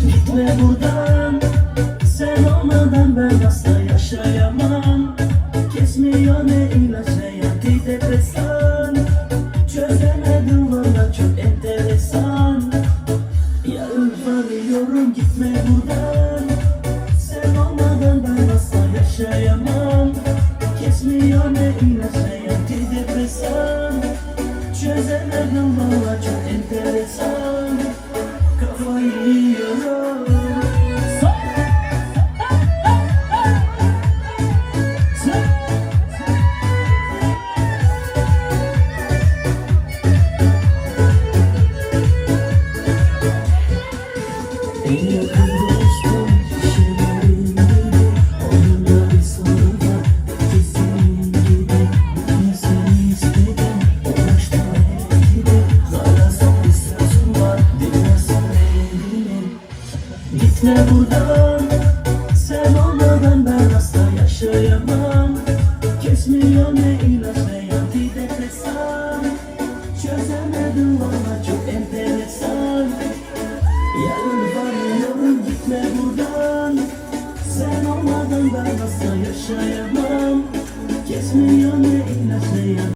Gitme buradan. Sen olmadan ben asla yaşayamam. Kesmiyor ne ilaç ne yati depresan Çözemedim çok enteresan. Ya ürfanıyorum gitme buradan. Sen olmadan ben asla yaşayamam. Kesmiyor ne ilaç ne antidepresan Çözemedim valla çok enteresan Kafayı yiyorum En gitme buradan. Sen olmadan ben asla yaşayamam. Kesmiyor ne ilaç ne antidepresan. Çözemedim valla çok enteresan. Yarın varıyorum gitme buradan. Sen olmadan ben asla yaşayamam. Kesmiyor